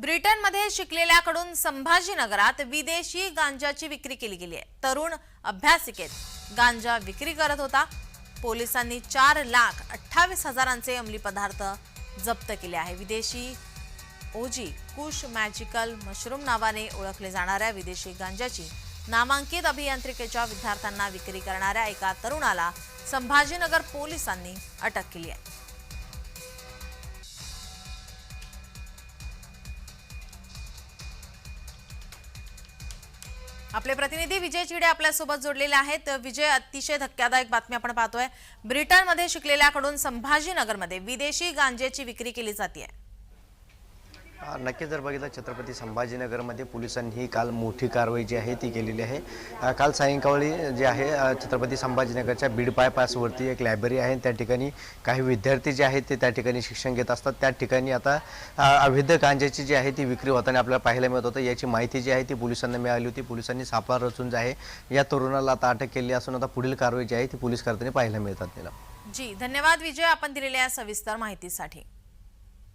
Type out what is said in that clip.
ब्रिटनमध्ये शिकलेल्याकडून संभाजीनगरात विदेशी गांजाची विक्री केली गेली आहे. तरुण अभ्यासिकेत गांजा विक्री करत होता. पोलिसांनी चार लाख अठ्ठावीस हजारांचे अंमली पदार्थ जप्त केले आहे. विदेशी ओजी कुश मॅजिकल मशरूम नावाने ओळखले जाणाऱ्या विदेशी गांजाची नामांकित अभियांत्रिकेच्या विद्यार्थ्यांना विक्री करणाऱ्या एका तरुणाला संभाजीनगर पोलिसांनी अटक केली आहे. आपले प्रतिनिधी विजय चिडे आपल्यासोबत जोडलेले आहेत. विजय अतिशय धक्कादायक बातमी आपण पाहतोय. ब्रिटनमध्ये शिकलेल्याकडून संभाजीनगरमध्ये विदेशी गांजेची विक्री केली जाते नक्की नक्कीच जर बघितलं छत्रपती संभाजीनगरमध्ये पोलिसांनी काल मोठी कारवाई जी आहे ती केलेली आहे. काल सायंकाळी जे आहे छत्रपती संभाजीनगरच्या बीड बायपासवरती एक लायब्ररी आहे. त्या ठिकाणी काही विद्यार्थी जे आहेत ते त्या ठिकाणी शिक्षण घेत असतात. त्या ठिकाणी आता अवैध गांजाची जी आहे ती विक्री होताना आपल्याला पाहायला मिळत होतं. याची माहिती जी आहे ती पोलिसांना मिळाली होती. पोलिसांनी सापळा रचून जे आहे या तरुणाला आता अटक केली असून आता पुढील कारवाई जी आहे ती पोलीस करताना पाहायला मिळतात तिला. जी धन्यवाद विजय आपण दिलेल्या सविस्तर माहितीसाठी.